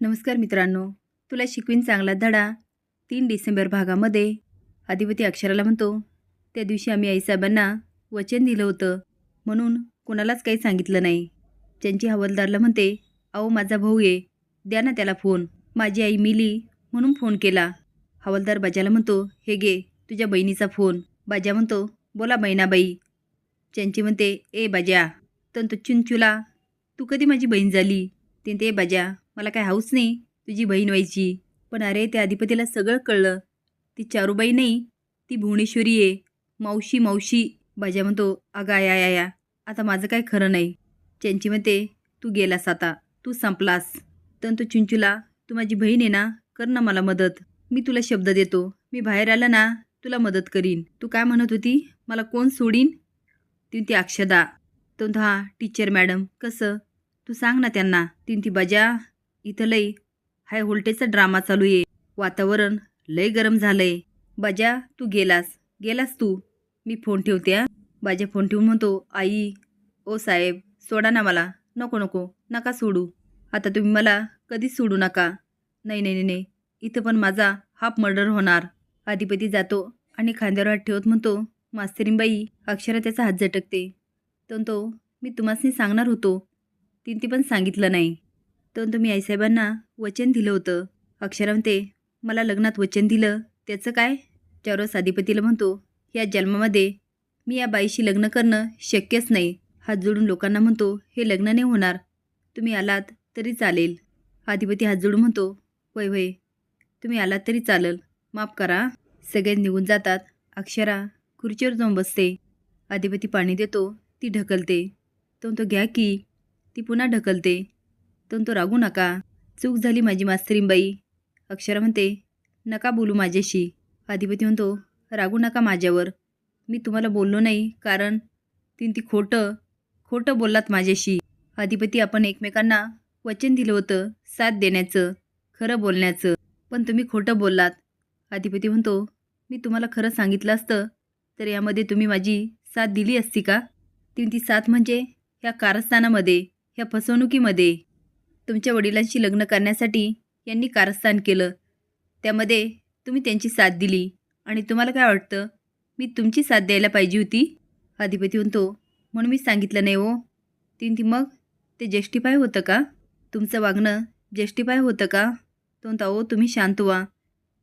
नमस्कार मित्रांनो तुला शिकवीन चांगला धडा. तीन डिसेंबर भागामध्ये अधिपती अक्षराला म्हणतो त्या दिवशी आम्ही आईसाहेबांना वचन दिलं होतं म्हणून कोणालाच काही सांगितलं नाही. त्यांची हवालदारला म्हणते अहो माझा भाऊ ये द्या ना त्याला फोन. माझी आई मिली म्हणून फोन केला. हवालदार बाजाला म्हणतो हे गे तुझ्या बहिणीचा फोन. बाजा म्हणतो बोला बहिणाबाई. त्यांची म्हणते ए बाजा तंतु तो चुनचुला तू कधी माझी बहीण झाली? ते ते बाजा मला काय हाऊस नाही तुझी बहीण व्हायची. पण अरे त्या अधिपतीला सगळं कळलं. ती चारूबाई नाही ती भुवनेश्वरी आहे. मावशी मावशी बाजा म्हणतो अगं आया या या आता माझं काय खरं नाही. त्यांची म्हणते तू गेलास आता तू संपलास. तन तो चिंचूला तू माझी बहीण आहे ना कर ना मला मदत. मी तुला शब्द देतो. मी बाहेर आलं ना तुला मदत करीन. तू काय म्हणत होती? मला कोण सोडीन? तीन ती अक्षदा. तो हा टीचर मॅडम कसं? तू सांग ना त्यांना. तीन ती बजा. इथं लई. हाय व्होल्टेजचा ड्रामा चालू आहे. वातावरण लय गरम झालंय. बाजा तू गेलास. गेलास तू? मी फोन ठेवते हा. बाजा फोन ठेवून म्हणतो आई ओ साहेब सोडा ना मला. नको नको. नका सोडू. आता तुम्ही मला कधीच सोडू नका. नाही नाही नाही, नाही. इथं पण माझा हाफ मर्डर होणार. अधिपती जातो आणि खांद्यावर हात ठेवत म्हणतो मास्तरींबाई अक्षरा त्याचा हात झटकते. तर तो मी तुम्हासनी सांगणार होतो. तीन ती पण सांगितलं नाही. तर तुम्ही आईसाहेबांना वचन दिलं होतं. अक्षरा म्हणते मला लग्नात वचन दिलं. त्याचं काय? त्यावर अधिपतीला म्हणतो या जन्मामध्ये मी या बाईशी लग्न करणं शक्यच नाही. हात जोडून लोकांना म्हणतो हे लग्न नाही होणार. तुम्ही आलात तरी चालेल. अधिपती हात जोडून म्हणतो वय वय. तुम्ही आलात तरी चालेल. माफ करा. सगळे निघून जातात. अक्षरा खुर्चीवर जाऊन बसते. अधिपती पाणी देतो ती ढकलते. तो तो घ्या की. ती पुन्हा ढकलते. तर तो रागू नका. चूक झाली माझी मास्तरींबाई. अक्षरा म्हणते नका बोलू माझ्याशी. अधिपती म्हणतो रागू नका माझ्यावर. मी तुम्हाला बोललो नाही कारण तीन ती खोटं खोटं बोललात माझ्याशी. अधिपती आपण एकमेकांना वचन दिलं होतं साथ देण्याचं खरं बोलण्याचं पण तुम्ही खोटं बोललात. अधिपती म्हणतो मी तुम्हाला खरं सांगितलं असतं तर यामध्ये तुम्ही माझी साथ दिली असती का? तीन ती साथ म्हणजे ह्या कारस्थानामध्ये ह्या फसवणुकीमध्ये. तुमच्या वडिलांशी लग्न करण्यासाठी यांनी कारस्थान केलं. त्यामध्ये तुम्ही त्यांची साथ दिली. आणि तुम्हाला काय वाटतं? मी तुमची साथ द्यायला पाहिजे होती? अधिपती म्हणतो म्हणून मी सांगितलं नाही हो. तीन ती मग ते जस्टिफाय होतं का? तुमचं वागणं जस्टिफाय होतं का? तो म्हणता हो तुम्ही शांत व्हा.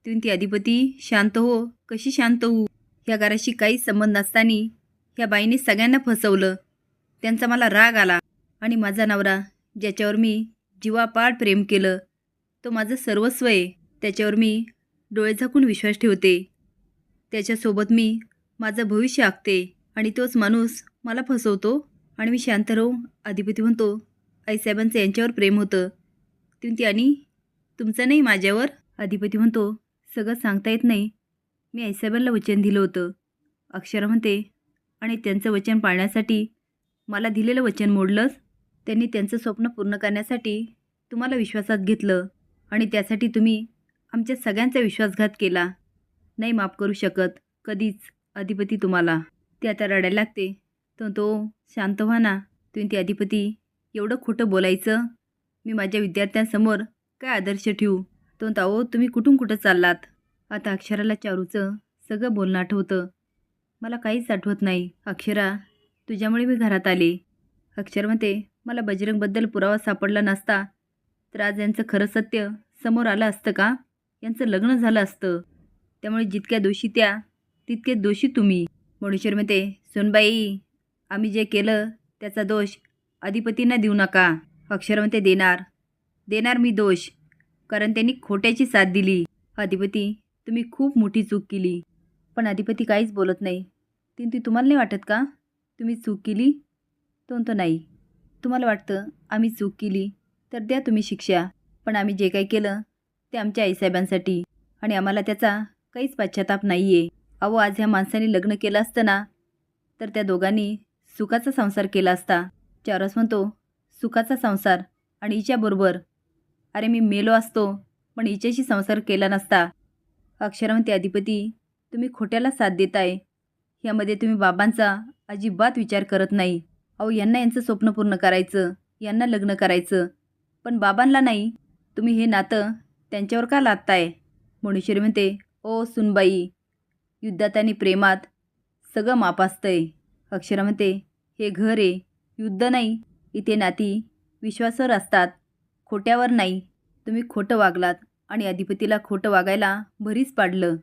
तीन ती अधिपती शांत हो. कशी शांत होऊ? ह्या घराशी काही संबंध नसताना ह्या बाईने सगळ्यांना फसवलं. त्यांचा मला राग आला. आणि माझा नवरा ज्याच्यावर मी जीवापाड प्रेम केलं. तो माझं सर्वस्व आहे त्याच्यावर मी डोळे झाकून विश्वास ठेवते. त्याच्यासोबत मी माझं भविष्य आखते आणि तोच माणूस मला फसवतो आणि मी शांत राहू अधिपती म्हणतो आईसाहेबांचं यांच्यावर प्रेम होतं. ती ती आणि तुमचं नाही माझ्यावर? अधिपती म्हणतो सगळं सांगता येत नाही. मी आईसाहेबांना वचन दिलं होतं. अक्षरा म्हणते आणि त्यांचं वचन पाळण्यासाठी मला दिलेलं वचन मोडलंच त्यांनी त्यांचं स्वप्न पूर्ण करण्यासाठी तुम्हाला विश्वासात घेतलं आणि त्यासाठी तुम्ही आमच्या सगळ्यांचा विश्वासघात केला. नाही माफ करू शकत. कधीच अधिपती तुम्हाला. ते आता रडायला लागते. तर तो शांत व्हा ना. तुम्ही ते अधिपती. एवढं खोटं बोलायचं? मी माझ्या विद्यार्थ्यांसमोर काय आदर्श ठेवू? तो अहो तुम्ही कुठून कुठं चाललात? आता अक्षराला चारूचं सगळं बोलणं आठवतं. मला काहीच आठवत नाही. अक्षरा तुझ्यामुळे मी घरात आले. अक्षर म्हणते मला बजरंगबद्दल पुरावा सापडला नसता तर आज यांचं खरं सत्य समोर आलं असतं का? यांचं लग्न झालं असतं. त्यामुळे जितक्या दोषी त्या तितके दोषी तुम्ही. म्हणूश्वर म्हणते सोनबाई आम्ही जे केलं त्याचा दोष अधिपतींना देऊ नका. अक्षर म्हणते देणार. देणार मी दोष कारण त्यांनी खोट्याची साथ दिली. अधिपती तुम्ही खूप मोठी चूक केली. पण अधिपती काहीच बोलत नाही. तीन ती तुम्हाला नाही वाटत का? तुम्ही चूक केली? तो नाही. तुम्हाला वाटतं आम्ही चूक केली तर द्या तुम्ही शिक्षा. पण आम्ही जे काही केलं ते आमच्या आईसाहेबांसाठी. आणि आम्हाला त्याचा काहीच पश्चाताप नाही आहे अहो आज ह्या माणसाने लग्न केलं असतं ना तर त्या दोघांनी सुखाचा संसार केला असता. चारस म्हणतो सुखाचा संसार आणि हिच्याबरोबर अरे मी मेलो असतो पण हिच्याशी संसार केला नसता. अक्षरा अधिपती तुम्ही खोट्याला साथ देताय. यामध्ये तुम्ही बाबांचा अजिबात विचार करत नाही. अहो यांना यांचं स्वप्न पूर्ण करायचं यांना लग्न करायचं. पण बाबांना नाही. तुम्ही हे नातं त्यांच्यावर का लादताय? मोणेश्वरी म्हणते ओ सुनबाई युद्धात आणि प्रेमात सगळं माप असतंय. अक्षरा म्हणते हे घर आहे. युद्ध नाही. इथे नाती विश्वासावर असतात. खोट्यावर नाही. तुम्ही खोटं वागलात आणि अधिपतीला खोटं वागायला भरीच पाडलं.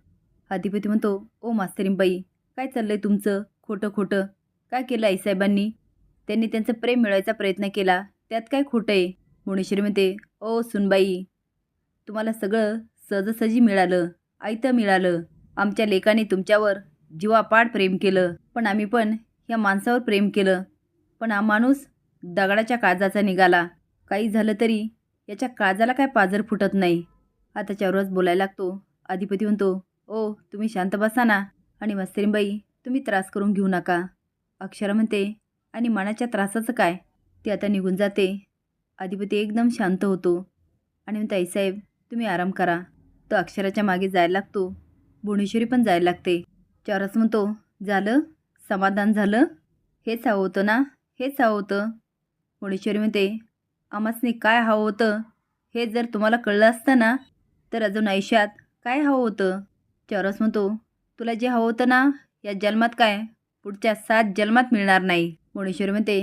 अधिपती म्हणतो ओ मास्तरींबाई काय चाललंय तुमचं? खोटं खोटं. काय केलं आईसाहेबांनी त्यांनी त्यांचं प्रेम मिळवायचा प्रयत्न केला. त्यात काय खोटं आहे? मुणेश्वरी म्हणते ओ सुनबाई तुम्हाला सगळं सहजसहजी मिळालं आयतं मिळालं. आमच्या लेखाने तुमच्यावर जीवापाड प्रेम केलं. पण आम्ही पण या माणसावर प्रेम केलं. पण हा माणूस दगडाच्या काळजाचा निघाला. काही झालं तरी याच्या काळजाला काय पाजर फुटत नाही. आता त्याच्यावरच बोलायला लागतो. अधिपती म्हणतो ओ तुम्ही शांत बसा ना. आणि मस्त्रीमबाई तुम्ही त्रास करून घेऊ नका. अक्षरा म्हणते आणि मनाच्या त्रासाचं काय? ते आता निघून जाते. अधिपती एकदम शांत होतो. आणि म्हणते आईसाहेब तुम्ही आराम करा. तो अक्षराच्या मागे जायला लागतो. भुवनेश्वरी पण जायला लागते. चौरस म्हणतो झालं? समाधान झालं? हेच हवं होतं ना? हेच हवं होतं. भुवनेश्वरी म्हणते आमासने काय हवं होतं? हे जर तुम्हाला कळलं असतं ना तर अजून आयुष्यात काय हवं होतं? चौरस म्हणतो तुला जे हवं होतं ना या जन्मात काय? पुढच्या सात जन्मात मिळणार नाही. भुवनेश्वरी म्हणते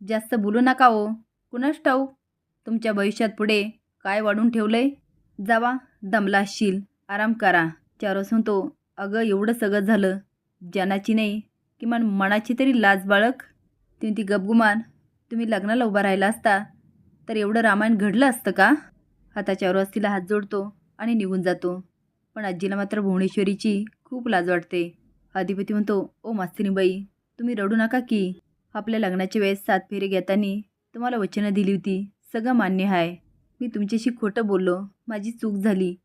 जास्त बोलू नका हो. कुणाच ठाऊ तुमच्या भविष्यात पुढे काय वाढून ठेवलंय? जावा दमला असशील. आराम करा. चारोस म्हणतो अगं एवढं सगळं झालं. जनाची नाही किमान मनाची तरी लाज बाळक तुम्ही ती गपगुमान तुम्ही लग्नाला उभा राहिला असता तर एवढं रामायण घडलं असतं का? हाताच्या चारोस तिला हात जोडतो आणि निघून जातो. पण आजीला मात्र भुवनेश्वरीची खूप लाज वाटते. अधिपती म्हणतो ओ मास्तिनीबाई तुम्ही रडू नका की. आपल्या लग्नाच्या वेळेस सात फेरे घेताना तुम्हाला वचनं दिली होती. सगळं मान्य आहे मी तुमच्याशी खोटं बोललो. माझी चूक झाली.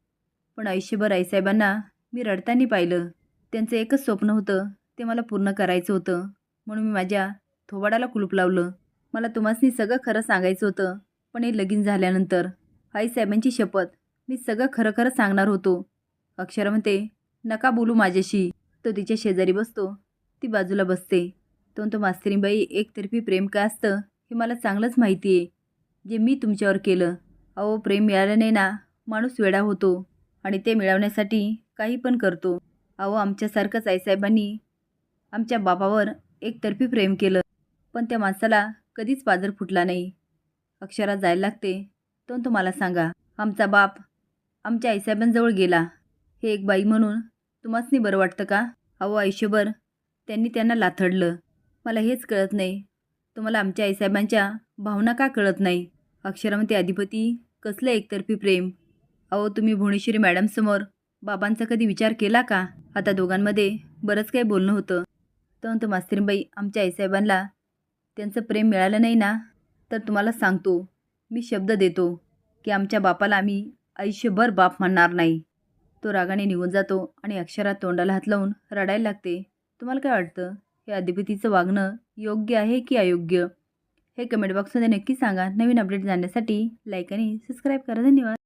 पण आयुष्यभर आईसाहेबांना मी रडताना पाहिलं. त्यांचं एकच स्वप्न होतं. ते मला पूर्ण करायचं होतं. म्हणून मी माझ्या थोबाडाला कुलूप लावलं. मला तुम्हासनी सगळं खरं सांगायचं होतं. पण हे लगीन झाल्यानंतर आईसाहेबांची शपथ मी सगळं खरं खरं सांगणार होतो. अक्षर म्हणते नका बोलू माझ्याशी. तो तिच्या शेजारी बसतो. ती बाजूला बसते. तो तो मास्तरीबाई एकतर्फी प्रेम काय असतं? हे मला चांगलंच माहिती आहे जे मी तुमच्यावर केलं अहो प्रेम मिळाल्याने ना माणूस वेडा होतो आणि ते मिळवण्यासाठी काही पण करतो. अहो आमच्यासारखंच आईसाहेबांनी आमच्या बापावर एकतर्फी प्रेम केलं पण त्या माणसाला कधीच पाजर फुटला नाही. अक्षरात जायला लागते. तो तुम्हाला सांगा आमचा बाप आमच्या आईसाहेबांजवळ गेला. हे एक बाई म्हणून तुम्हासनी बरं वाटतं का? अहो आयुष्यभर त्यांनी त्यांना लाथडलं. मला हेच कळत नाही. तुम्हाला आमच्या आईसाहेबांच्या भावना का कळत नाही? अक्षरामध्ये अधिपती कसलं एकतर्फी प्रेम? अहो तुम्ही भुवनेश्वरी मॅडमसमोर बाबांचा कधी विचार केला का? आता दोघांमध्ये बरंच काही बोलणं होतं. तर मास्तरीबाई आमच्या आईसाहेबांना त्यांचं प्रेम मिळालं नाही ना? तर तुम्हाला सांगतो मी शब्द देतो की आमच्या बापाला आम्ही आयुष्यभर बाप म्हणणार नाही. तो रागाने निघून जातो आणि अक्षरात तोंडाला हात लावून रडायला लागते. तुम्हाला काय वाटतं? हे अधिपतीचं वागणं योग्य आहे की अयोग्य? हे कमेंट बॉक्समध्ये नक्की सांगा. नवीन अपडेट जाण्यासाठी लाईक आणि सबस्क्राईब करा. धन्यवाद.